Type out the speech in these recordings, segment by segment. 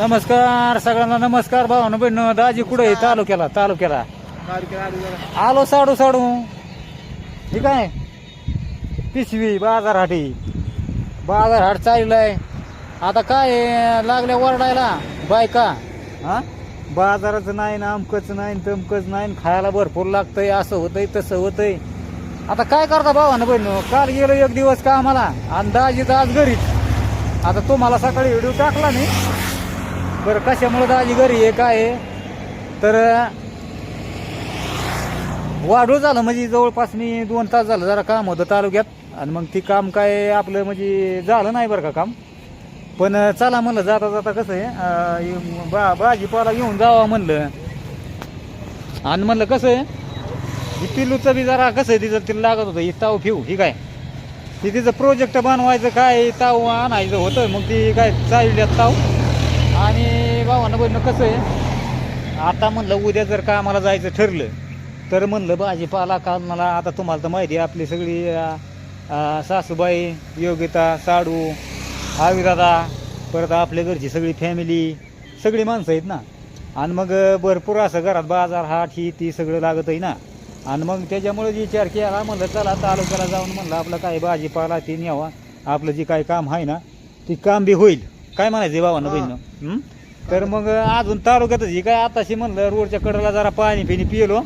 नमस्कार सगळ्यांना नमस्कार भावानं बहिण. दाजी कुठे आहे? तालुक्याला तालुक्याला. आलो साडू साडू. ठीक आहे? पिशवी बाजारहाटी बाजारहाट चाललाय आता काय लागल्या वरडायला बायका? हा? बाजाराचं नाही ना अमकच नाही तमकच नाही न खायला भरपूर लागतंय. असं होतंय तसं होतंय. आता काय करता भावानं बहिण? काल गेलो एक दिवस का आम्हाला आणि दाजी तर आज घरीच. आता तुम्हाला सकाळी व्हिडिओ टाकला नाही बरं कशामुळे दाजी घरी आहे? काय आहे? तर वाढू झालं म्हणजे जवळपास मी दोन तास झालं जरा काम होतं तालुक्यात. आणि मग ती काम काय आपलं म्हणजे झालं नाही बरं का काम. पण चला म्हणलं जाता जाता कसं आहे बा भाजीपाला घेऊन जावा म्हणलं. आणि म्हणलं कसं आहे? ही पिल्लूचं बी जरा कसं आहे तिचं तिला लागत होतं ही ताव फिऊ ही काय? ती तिचं प्रोजेक्ट बनवायचं काय ताव आणायचं होतं मग ती काय चालल्यात ताव? आणि भावानं बहिणं कसं आहे आता म्हणलं उद्या जर का आम्हाला जायचं ठरलं तर म्हणलं भाजीपाला का मला आता तुम्हाला तर माहिती आहे आपली सगळी सासूबाई योगिता साडू आविरादा परत आपल्या घरची सगळी फॅमिली सगळी माणसं आहेत ना. आणि मग भरपूर असं घरात बाजार हाट ही ती सगळं लागत आहे ना. आणि मग त्याच्यामुळे विचार केला म्हणलं चला तालुक्याला जाऊन म्हणलं आपलं काय भाजीपाला ती न्यावा आपलं जे काय काम आहे ना ते काम बी होईल. काय म्हणायचं बाबांना हा. बहिणं तर मग अजून तालुक्यातच ही काय आताशी म्हणलं रोडच्या कडेला जरा पाणी पिणी पिलो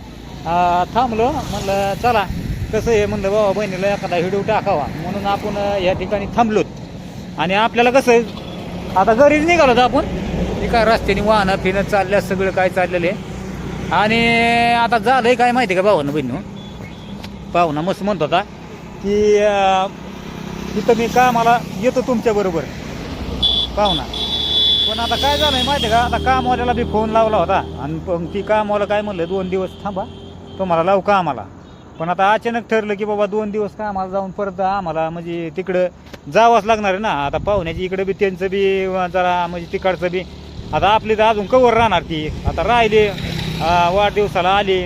आ, थांबलो म्हणलं चला कसं आहे? म्हणलं बाबा बहिणीला एखादा व्हिडिओ टाकावा. म्हणून आपण अ, या ठिकाणी थांबलोत. आणि आपल्याला कसं आहे आता घरीच निघालो आपण. हे काय रस्त्याने वाहनं फिरणं चालल्या सगळं काय चाललेलं आहे. आणि आता झालंय काय माहिती का भावानं बहिणू पाहुणा मस्त म्हणत होता की अ, तिथं मी कामाला येतो तुमच्याबरोबर पाहुणा. पण आता काय झालं आहे माहिती आहे का? आता कामवाल्याला बी फोन लावला होता. आणि पण ती कामवाला काय म्हणलं दोन दिवस थांबा तुम्हाला लावू का आम्हाला? पण आता अचानक ठरलं की बाबा दोन दिवस कामाला जाऊन परत आम्हाला म्हणजे तिकडं जावंच लागणार आहे ना. आता पाहुण्याची इकडं बी त्यांचं बी जरा म्हणजे तिकडचं बी. आता आपली तर अजून कवर राहणार ती. आता राहिली वाढदिवसाला आली.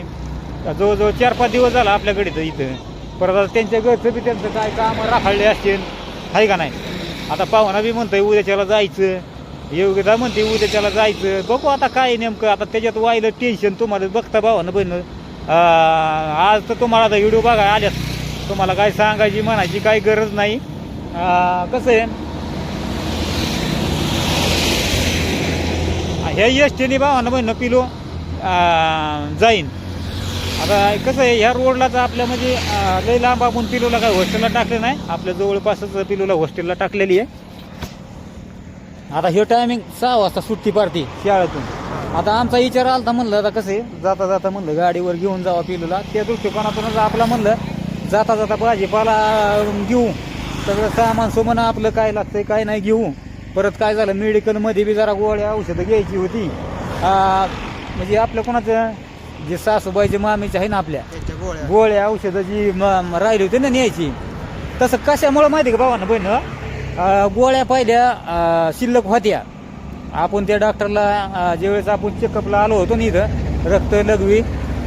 जवळजवळ चार पाच दिवस झाला आपल्याकडे तर इथं. परत आता त्यांच्या घरचं बी त्यांचं काय कामं राखाळले असतील आहे का नाही? आता पाहुणा बी म्हणतोय उद्याच्याला जायचं. योग्यता म्हणते उद्याच्याला जायचं. बघू आता काय नेमकं आता त्याच्यात व्हायलं टेन्शन तुम्हाला बघता भावानं बहिण. आज तर तुम्हाला आता व्हिडिओ बघा आल्यात. तुम्हाला काय सांगायची म्हणायची काही गरज नाही. कसं आहे? ह्या एस टीने भावानं बहिणं पिलो जाईन. आता कसं आहे ह्या रोडला तर आपल्या म्हणजे लई लांब आपण पिलूला काय हॉस्टेलला टाकलं नाही. आपल्या जवळपासच पिलूला हॉस्टेलला टाकलेली आहे. आता हे टायमिंग सहा वाजता सुट्टी पारती शाळेतून. आता आमचा विचार आलता म्हणलं आता कसं आहे जाता जाता म्हणलं गाडीवर घेऊन जावा पिलूला. त्या दृष्टिकोनातूनच आपला म्हणलं जाता जाता भाजीपाला घेऊ. सगळं सामान सुमान आपलं काय लागतंय काय नाही घेऊ. परत काय झालं मेडिकलमध्ये बी जरा गोळ्या औषधं घ्यायची होती. म्हणजे आपलं कोणाचं जे सासूबाईचे मामीचे आहे ना आपल्या त्याच्या गोळ्या. गोळ्या औषधं जी म- म- राहिली होती ना न्यायची तसं कशामुळं माहिती का भावानं बहिण? गोळ्या पहिल्या अं, शिल्लक होत्या. आपण त्या डॉक्टरला अं, ज्यावेळेस आपण चेकअपला आलो होतो ना इथं रक्त लघवी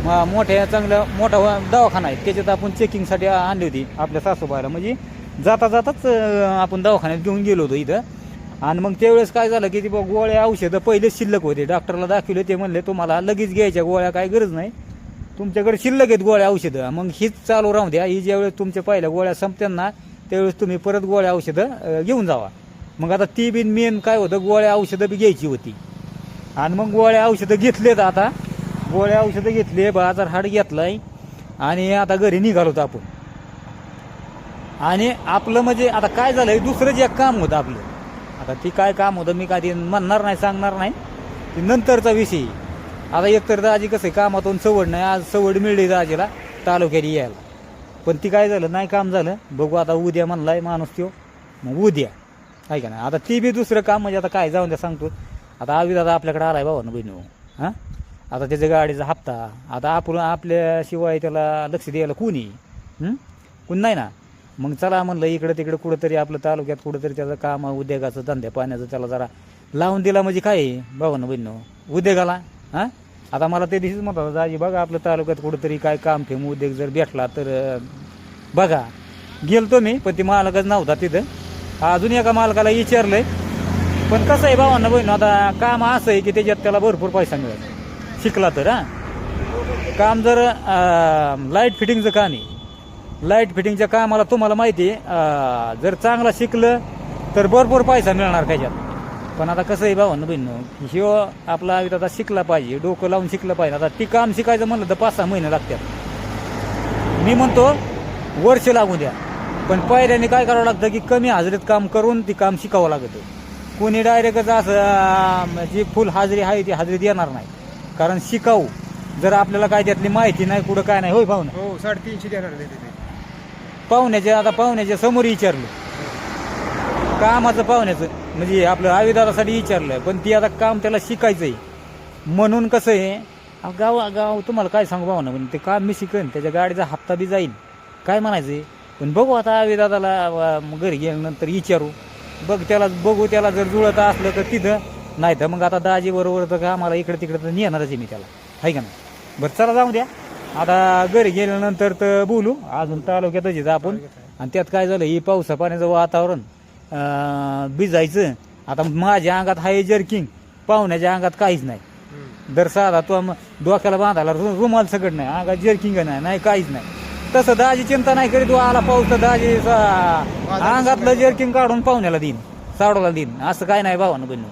म- मोठ्या चांगलं मोठा व- दवाखाना आहे त्याच्यात आपण चेकिंगसाठी आणली होती आपल्या सासूबाईला. म्हणजे जाता जाताच अं, आपण दवाखान्यात घेऊन गेलो होतो इथं. आणि मग त्यावेळेस काय झालं की ती बा गोळ्या औषधं पहिलेच शिल्लक होते. डॉक्टरला दाखवले ते म्हणले तुम्हाला लगेच घ्यायच्या गोळ्या काय गरज नाही. तुमच्याकडे शिल्लक आहेत गोळ्या औषधं. मग हीच चालू राहू द्या. ही ज्यावेळेस तुमच्या पहिल्या गोळ्या संपताना त्यावेळेस तुम्ही परत गोळ्या औषधं घेऊन जावा. मग आता ती बिन मेन काय होतं गोळ्या औषधं बी घ्यायची होती. आणि मग गोळ्या औषधं घेतलेत आता. गोळ्या औषधं घेतले बाजार हाड घेतलाय. आणि आता घरी निघालो आपण. आणि आपलं म्हणजे आता काय झालंय दुसरं जे काम होतं आपलं आता ती काय काम होतं मी काय ते म्हणणार नाही सांगणार नाही. ती नंतरचा विषय. आता एकतर दाजी कसं आहे कामातून सवड नाही आज सवड मिळली दाजीला तालुक्यात यायला. पण ती काय झालं नाही काम झालं बघू आता उद्या म्हणलाय माणूस त्यो. मग उद्या. आहे का नाही आता ती बी दुसरं काम म्हणजे आता काय जाऊन द्या सांगतो. आता आवी दादा आपल्याकडे आलाय बाबा ना बहिणी हां? आता त्याच्या गाडीचा हप्ता. आता आपण आपल्याशिवाय त्याला लक्ष द्यायला कोणी? कोण नाही ना? मग चला म्हणलं इकडं तिकडं कुठंतरी आपलं तालुक्यात कुठंतरी त्याचं काम उद्योगाचं धंद्या पाण्याचं त्याला जरा लावून दिला म्हणजे काय? भाऊ बहिणं उद्योगाला हां? आता मला ते दिवशीच म्हणत होता दाजी बघा आपलं तालुक्यात कुठंतरी काय काम फेम उद्योग जर भेटला तर बघा. गेलतो मी पण ती मालकच नव्हता तिथं. अजून एका मालकाला विचारलंय पण कसं आहे भावांना बहीण आता काम असं आहे की त्याच्यात त्याला भरपूर पैसा मिळेल. शिकला तर हां? काम जर लाइट फिटिंगचं काम आहे लाइट फिटिंगच्या कामाला तुम्हाला माहिती आहे. जर चांगला शिकलं तर भरपूर पैसा मिळणार त्याच्यात. पण आता कसं आहे भावांना बहीण ह्यो आपला आता शिकला पाहिजे डोकं लावून शिकलं पाहिजे. आता ती काम शिकायचं म्हणलं तर पाच सहा महिने लागतात. मी म्हणतो वर्ष लागू द्या. पण पहिल्याने काय करावं लागतं की कमी हाजरीत काम करून ती काम शिकावं लागतं. कोणी डायरेक्टच असं जी फुल हाजरी आहे ती हाजरीत येणार नाही. कारण शिकाऊ जर आपल्याला काय त्यातली माहिती नाही कुठं काय नाही. होय भाऊ हो साडेतीनशे देणार पाहुण्याचे पाहुण्याच्या आता पाहुण्याच्या समोर विचारलं. कामाचं पाहुण्याचं म्हणजे आपलं आविदारासाठी विचारलं पण ती आता काम त्याला शिकायचंय. म्हणून कसं आहे गाव गाव तुम्हाला काय सांगू पाहुणं पण ते काम मी शिकेन त्याच्या गाडीचा हप्ता बी जाईल काय म्हणायचंय? पण बघू आता आविदादाला घरी गेल्यानंतर विचारू. बघ त्याला बघू त्याला जर जुळत असलं तर तिथं नाही तर मग आता दाजी बरोबर तर आम्हाला इकडे तिकडे तर नेणारच आहे मी त्याला. आहे का नाही? बरं चला जाऊ द्या. आता घरी गेल्यानंतर तर बोलू. अजून तालुक्यातच आहे आपण. आणि त्यात काय झालं ही पावसा पाण्याचं वातावरण भिजायचं. आता माझ्या अंगात हाय जर्किंग पाहुण्याच्या अंगात काहीच नाही. दर साधा तो डोक्याला बांधायला रुमाल सगळं नाही. अंगात जर्किंग नाही नाही काहीच नाही. तसं दाजी चिंता नाही करीत आला पाऊस तर दाजी अंगातलं जर्किंग काढून पाहुण्याला देईन साडोला देईन. असं काय नाही भावानं बनू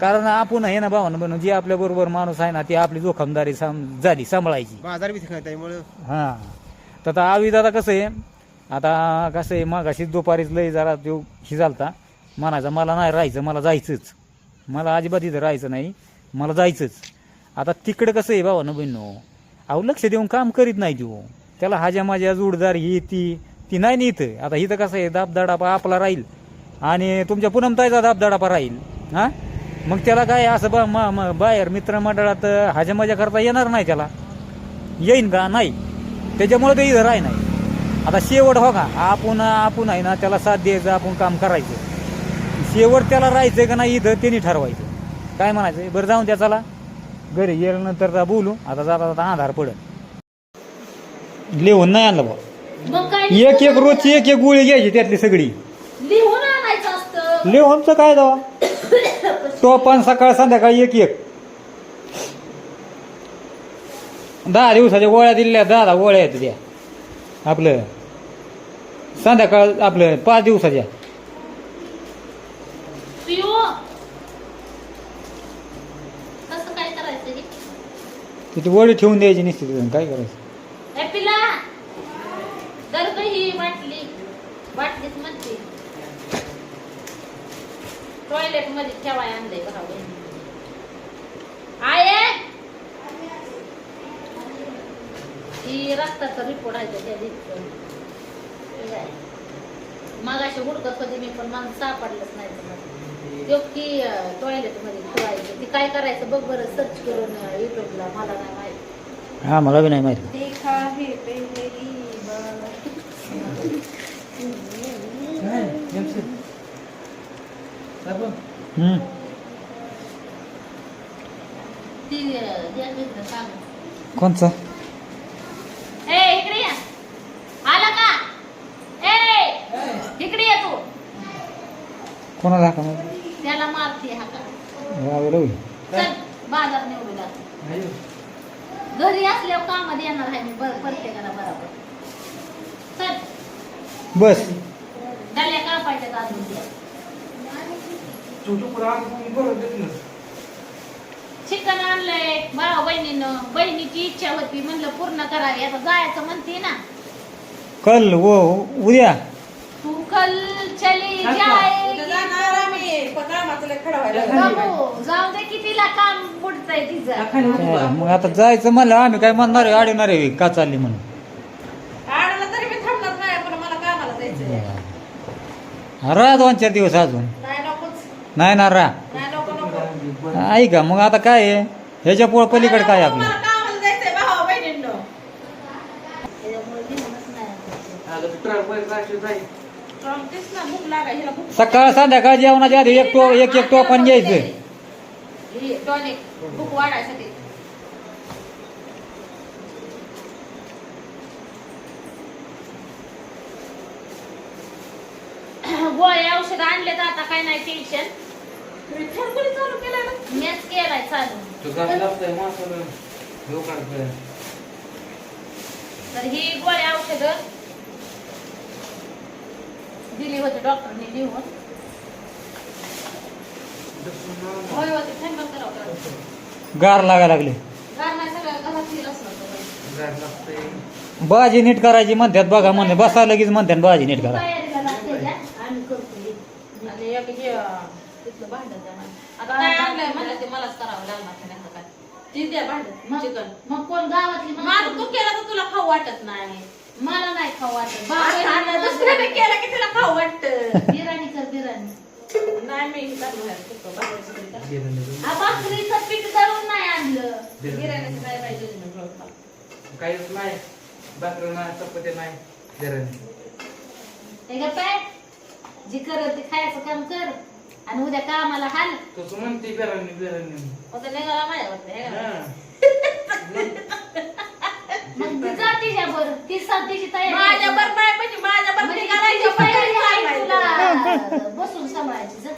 कारण आपण आहे ना भावानं बनू जी आपल्या बरोबर माणूस आहे ना ती आपली जोखमदारी साम झाली सांभाळायची. बाजार बी तिकडे त्यामुळं. हां. तर आता आवी दादा कसं आहे आता कसं आहे मागाशी दुपारीच लय जरा तो ही झालता. म्हणायचा मला नाही राहायचं मला जायचंच. मला अजिबात इथं राहायचं नाही मला जायचंच. आता तिकडे कसं आहे भावा न बहिणो? अहो लक्ष देऊन काम करीत नाही तो त्याला हाज्या माझ्या जोडदार ही ती ती नाही ना इथं. आता इथं कसं आहे दाबदाडापा आपला राहील. आणि तुमच्या पुनमताईचा दाबदाडापा राहील. हां? मग त्याला काय असं बा म- म- बाहेर मित्रमंडळात हाज्या मजा करता येणार नाही त्याला. येईन का? नाही. त्याच्यामुळे ते इथं राही नाही. आता शेवट हो का आपण आपण आहे ना त्याला साथ द्यायचं आपण काम करायचं. शेवट त्याला राहायचं का नाही इथं त्यांनी ठरवायचं. काय म्हणायचं बरं जाऊन त्या चला. घरी गेल्यानंतर बोलू. आता जाता जाता आधार पडेल. लिहून नाही आणलं एक एक रोजची एक एक गोळी घ्यायची त्यातली सगळी. लिहून आणायचं लिहूनचं काय दावा टोपान सकाळ संध्याकाळी एक एक. दहा दिवसाच्या गोळ्या दिल्या दहा दहा गोळ्या आहेत त्या. आपलं संध्याकाळ आपलं पाच दिवसाच्या? तिथे वळी ठेवून द्यायची तिथून काय करायचं ए पिला तर का ही बाटली बाटलीच म्हणते टॉयलेटमध्ये ठेवाय आणलंय बरोबर आये ही रक्ताचा रिपोर्ट आहे त्या दिवशी. मग अशी हुडकत होती मी पण मला सापडलंच नाही तो की टॉयलेटमध्ये ठेवायचं. ती काय करायचं बघ बरं सर्च करून युट्यूबला मला नाही माहिती. हा मला बी नाही माहिती. देखा है हम्म. ती अं, द्या मित्र सांग कोणचा ए इकडे या आला का ए इकडे ये तू कोणाला हाका माहिती? त्याला मारते हा. चल बाजार निवडू लागतो घरी असल्यावर कामात येणार आहे मी प्रत्येकाला बरोबर चल बस डल्या कापायच्या अजून द्या चिकन आणलंय भावा बहिणीनं. बहिणीची इच्छा होती म्हणलं पूर्ण करावी. आता जायचं म्हणते ना. कल वो उद्या. तू कल चली जाएगी बाबू, जाऊ दे की तिला काम बुडतंय तिचं. काय, मग आता जायचं म्हणलं आम्ही काय म्हणणार आहे अडवणार आहे का चालली म्हणून? आडला तरी मी थांबणार नाही पण मला कामाला जायचंय. राहा दोन चार दिवस अजून. नाही ना नको ऐका मग आता काय आहे? ह्याच्या पुढं पलीकडे काय आपलं? भूक सकाळ संध्याकाळ जेवणाच्या आधी एक टो एक एक टोपण घ्यायचं. गोळ्या औषध आणले तर आता काय नाही टेन्शन. तुम्ही फॅन कोणी चालू केलाय ना? मीच केलाय चालू. तुझा लागतंय माणसाला घेऊ काढतोय तर ही गोळ्या औषधं दिली होती डॉक्टरने लिहून. होय होते फॅन बंद करावं लागलं. गार लागायला लागले. गार नाही सगळ्या घरात फिर असणार गार लागतंय. बाजी नीट करायची म्हणतात बघा म्हणते बसा लगेच म्हणतात बाजी नीट करा लागते का? आम्ही करतो हे. आणि एक हे अं, तिथलं भांडण द्या मला. आता काय आणलंय म्हणलं. ते मलाच करावं लागणार नाही काय. ती द्या मग चिकन. मग कोण गावातली माणसं- तू केला तर तुला खाऊ वाटत नाही. मला नाही खाऊ वाटत. दुसऱ्याने केलं की तिला खाऊ वाटत. बिर्याणी कर बिर्याणी. नाही मी हे करणार आहे. फक्त बाहेरचं तरी. गिरणीचं. आ, भाकरीचं पीठ दळून नाही आणलं. गिऱ्हाईकाचं काय पाहिजे नाही बरोबर. काहीच नाही. भाकरी नाही चपाती नाही गिरणी हे का काय जी करत ते खायचं काम कर. आणि उद्या कामाला हाल तसं म्हणते बिर्याणी आता निघाला माझ्यावर हे का? मग ती जा तिच्यावर ती साथीची तयारी माझ्या बर नाही म्हणजे माझ्या बर म्हणजे करायची तिची तयारी आहे तुला बसून सांभाळायची जा.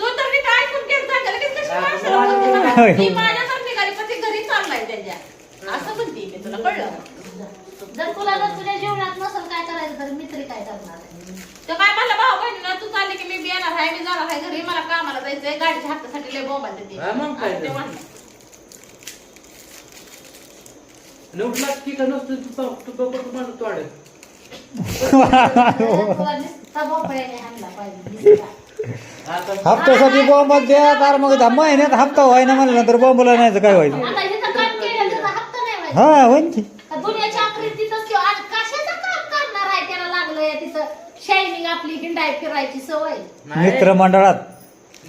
तू तर नीट ऐकून घेत जा का? लगेच कशी हा, माणसाला माझ्या बोलते बरोबर बघा. आहे. ती माझ्यासारखी निघाली पण ती घरी चाललाय त्याच्या असं म्हणते मी तुला कळलं जर तुला जर तुझ्या जीवनात नसेल काय करायचं तर मित्र काय करणार तर काय म्हणलं भाऊ बहिणीला तू चालली की मी बी येणार आहे मी जाणार आहे घरी मला कामाला जायचंय गाडीच्या हप्त्यासाठी लय बोंबा देते हा, मग काय असं ते तर. म्हणलं. उठला की का नसतं तू तू तू तू म्हणतो तोडत तुला नुसता भोपळ्याने हाणला पाहिजे नुसता. आता हप्त्यासाठी बॉम्ब द्या तर मग महिन्यात हप्ता व्हायना म्हणलं तर बॉम्बला नाही तर काय व्हायचं आता इथं काम केलं त्याचा हप्ता नाही व्हायचा. हा होईन की आखरीत तिथंच किंवा आज कशाचं काम करणार आहे त्याला लागलंय तिथं शायनिंग आपली हिंडाय फिरायची सवय. नाही, मित्रमंडळात.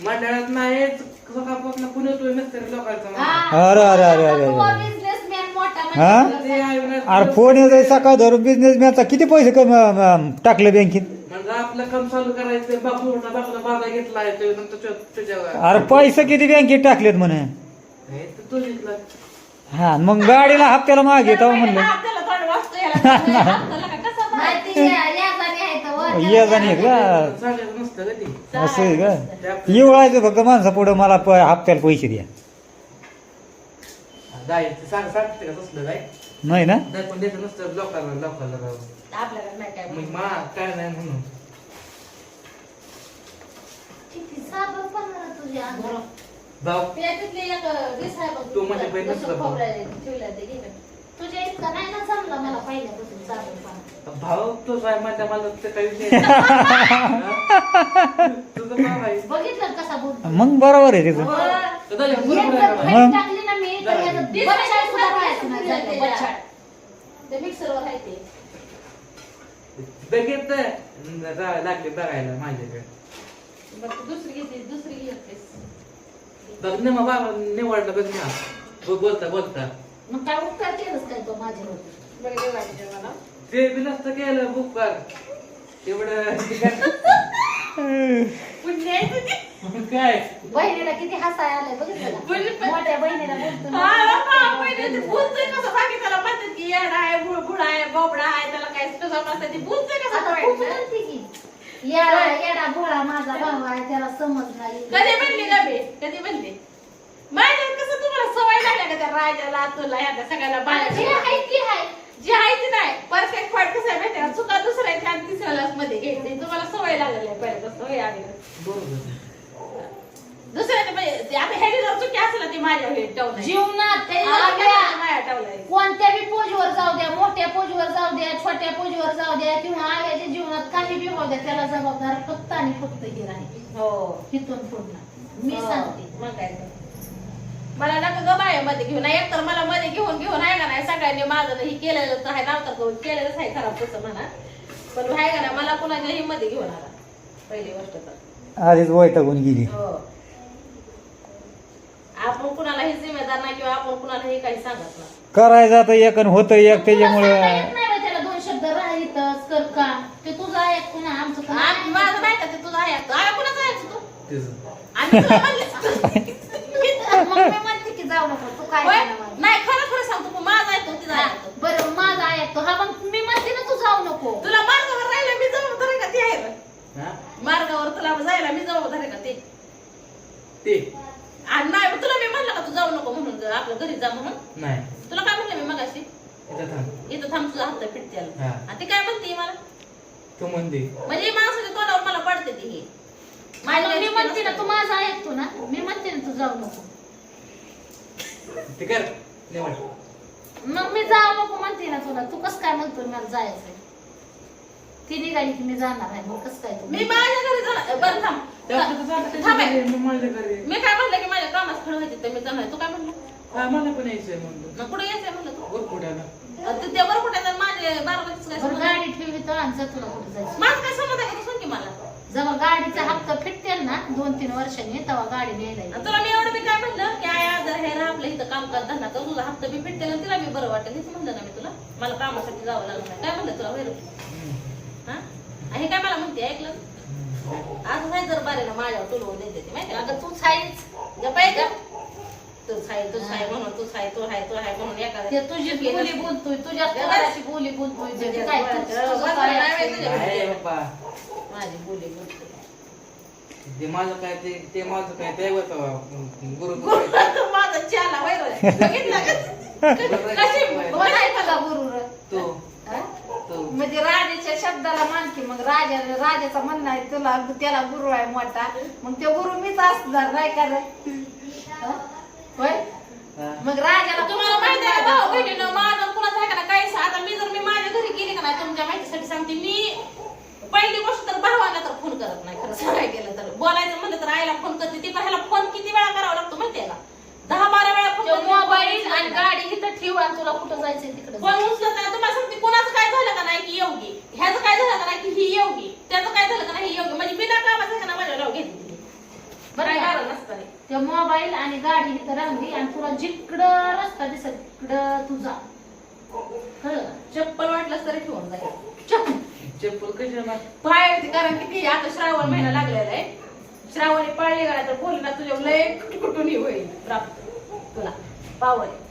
मंडळात नाही. सकाळपासून पुणे तो मिस्त्री लोकांचा अरे, अरे, अरे, अरे, अरे. बिझनेसमॅन मोठा हा? म्हणजे ते आहे ना, अरे फोन येतोय सकाळ धरून बिझनेसमॅनचा किती पैसे कमी अं, टाकले बँकेत म्हणजे आपलं काम चालू करायचं बापू बापूला घेतला आहे तो नंतर तुझ्या- तुझ्या अरे पैसे किती बँकेत टाकलेत म्हणे? हे तर तो घेतला. हा मग गाडीला हप्त्याला मागे येतो म्हणलं. हप्त्याला थोडं वाजतो याला. हप्त्याला का? कसं माहिती ये जाणे का सांगायचं नसतं का ते असं आहे का एवढायचं फक्त माणसा पुढे मला प- हप्त्याला पैसे द्या नाही ना नाही पण. आपल्याला नाही काय किती साबण तुझ्या अंगावर. त्याच्यातली एक बघ. तू भाऊ. ठेवलं घे ना. तुझ्या इतका नाही ना जमला मला पहिल्यापासून साबण पाणी. भाऊ तो काय म्हणता मला ते काही विषय नाही. तुझं भाव आहे बघितलं कसा बोलतो? मग बरोबर आहे तिचं तर त्याच्या एक बरोबर जर आहे. का? फळी टाकली ना मी तर याचं ती बच्चाड सुद्धा सगळी राहायचं नाही सुद्धा झालं, ते बच्चाड. ते. मिक्सरवर आहे ते बघितलं जावं लागले बघायला माझ्याकडे. बरं, तू दुसरी घेते दुसरी घेतेस. बघ ना मग बाबा निवडलं बघ ना. बघ बोलता बोलता. मग काय उपकार केलंच काय तो माझ्यावर? बरं जेवायचं मला ते बी नसतं केलं बुककार एवढं पुण्य आहे तुझी. मग काय? बहिणीला किती हसाय आलंय बघितलं बहिणी- का? मोठ्या बहिणीला बोलतो हा, हा, पहिले ते बोलतोय कसं? बाकी त्याला म्हणतात की येडा आहे बुळबुळ आहे बोबडा आहे त्याला काय तुझं म्हणतात ते बोलतोय कसं आता खूप वाईट? म्हणते की. येडा येडा भोळा माझा भाऊ आहे त्याला समज नाही. कधी म्हणली ना बे? कधी म्हणली? माझ्या कसं तुम्हाला सवय लागल्या का त्या राजाला तुला ह्या सगळ्याला आणि बाहेर जे आहे ती आहे. जी आहे ती नाही. परफेक्ट फॉल्ट कसं आहे माहिती आहे का? चुका दुसऱ्याच्या आणि तिसऱ्याला मध्ये घ्यायची. तुम्हाला सवय लागलेली आहे पहिल्यापासून होय आधी बरोबर. दुसऱ्याच्या म्हणजे ते आता ह्याची जर चुकी असेल ना ती माझ्या ठेवणार जीवनात आव्या माझ्या ठेवलाय. कोणत्या बी पोजवर जाऊ द्या मोठ्या पोजवर जाऊ द्या छोट्या पोजवर जाऊ द्या किंवा आव्याच्या जीवनात काही बी होऊ द्या त्याला जबाबदार फक्त आणि फक्त ही राहील हो. तिथून पुढणार मी हो. सांगते. मग काय तर. मला नका ग बाया मध्ये घेऊन एक तर मला मध्ये घेऊन घेऊन आहे का नाही सगळ्यांनी माझं ही केलेलं आहे नव्हतं करून केलेलंच आहे खराब तसं म्हणा. पण आहे का नाही मला कुणाच्या ही मध्ये घेऊन आला. पहिली गोष्ट तर. आधीच वैतागून गेली. हो. आपण कुणालाही जिम्मेदार नाही किंवा आपण कुणालाही काही सांगत नाही. करायचं आता एक आणि होतं एक त्याच्यामुळे त्याला दोन शब्द राहितच कर काम ते तुझं आमचं कोण आ- माझं नाही का ते तुझं आहे. कुणाचं आहे तू? तेच. आणि तुला म्हणलीस मग मी नको तू काय होय? करणार मला? नाही खरं खरं सांगतो माझा आहे तो तिचा हा, आहे तो. बरं माझा ऐकतो हा मग मी म्हणते ना तू जाऊ नको. तुला मार्गावर राहिलं मी जबाबदार आहे का? ते आहे? हा? मार्गावर तुला जायला मी जबाबदार आहे का? ते. ते? आणि नाही तुला मी म्हणलं का तू जाऊ नको म्हणून जा, आपलं घरी जा म्हणून. नाही. तुला काय म्हणलं मी मगाशी? इथं थांब. इथं थांब तुझा हात पिटते हा. आणि ती काय म्हणते मला? तू म्हणते. म्हणजे माणसाच्या तोंडावर मला पडते ती. ही मग मी म्हणते ना तू माझा ऐकतो ना. मी म्हणते ना तू जाऊ नको. ते कर मग मी जाऊ नको म्हणते ना तुला. तू कस काय म्हणतो मला जायचंय? ती निघाली की मी जाणार आहे मग कस काय तू? मी माझ्या घरी जाणार. बरं थांब. थांब. आहे. मी माझ्या घरी मी काय म्हणलं की माझ्या कामात खड व्हायचे तर मी जाणार तू काय म्हणलं? हा मला पण यायचंय म्हणलं. मग कुठे यायचंय म्हणलं तू? वर पुढ्याला ते- ते वर कुठे तर माझे बारामतीच काय बरं संबंध? आहे? गाडी ठेवली तर आणि जा तुला कुठे जायचं. माझं काय संबंध आहे का? तू सांग की मला. जेव्हा गाडीचा हप्ता फिटते ना दोन तीन वर्षांनी तेव्हा गाडी न्यायला येईल. तुला मी एवढं मी काय म्हणलं की आय आजार हे राहा आपलं इथं काम कर धंदा कर तुझा हप्ता बी फिटते तिला मी बरं वाटेल हेच म्हणलं ना मी तुला मला कामासाठी जावं लागलं नाही काय म्हणलं तुला वैर हा हे काय मला म्हणते ऐकलं आज नाही जर बारीला माझ्यावर तुलवून देते ती माहिती अगं तूच का तूच तूच म्हणून तूच तू आहे तू आहे म्हणून ते एखाद्या तुझी बोली बोलतोय तुझ्या तोंडाची बोली बोलतोय ते काय तू- तुझं काय असेल? नाही बाप्पा माझी बोली बोलते ते माझं काय ते ते माझं काय ते गुरु गुरु माझा चाला वैर बघितला का कशी कोण आहे का गुरु रे? तू हा? तू म्हणजे राजाच्या शब्दाला मान की मग राजा राजाचा म्हणणं आहे तुला त्याला गुरु आहे मोठा मग ते गुरु मीच असणार नाही का रे हा? होय. मग राजाला तुम्हाला माहिती आहे भाऊ बहिणीनं माझं कुणाचं आहे का ना काही आता मी जर मी माझ्या घरी गेली का नाही तुमच्या माहितीसाठी सांगते मी पहिली गोष्ट तर भावाला तर फोन करत नाही खरं सांगायला गेलं तर बोलायचं म्हणलं तर आईला फोन करते ती पण ह्याला फोन किती वेळा करावा लागतो माहितीये का दहा बारा वेळा फोन. मोबाईल आणि गाडी इथं ठेव आणि तुला कुठं जायचंय तिकडे फोन उचलत नाही तुम्हाला सांगते कोणाचं काय झालं का नाही की योगी ह्याचं काय झालं का नाही की ही योगी त्याचं काय झालं का नाही योगी म्हणजे बिना कामाचं ना माझ्या नाव घेते ती. बरं? कारण नसतं. ते मोबाईल आणि गाडी इथं राहली आणि तुला जिकडं रस्ता दिसत तिकडं तू जा कळलं का? चप्पल वाटलंच तरी ठेवून जाईल चल. चप्पल कशाला पाय कारण किती आता श्रावण महिना लागलेला आहे. श्रावणी पाळली गेला तर बोल ना तुझ्या लय कुठून होईल. प्राप्त तुला. पावळे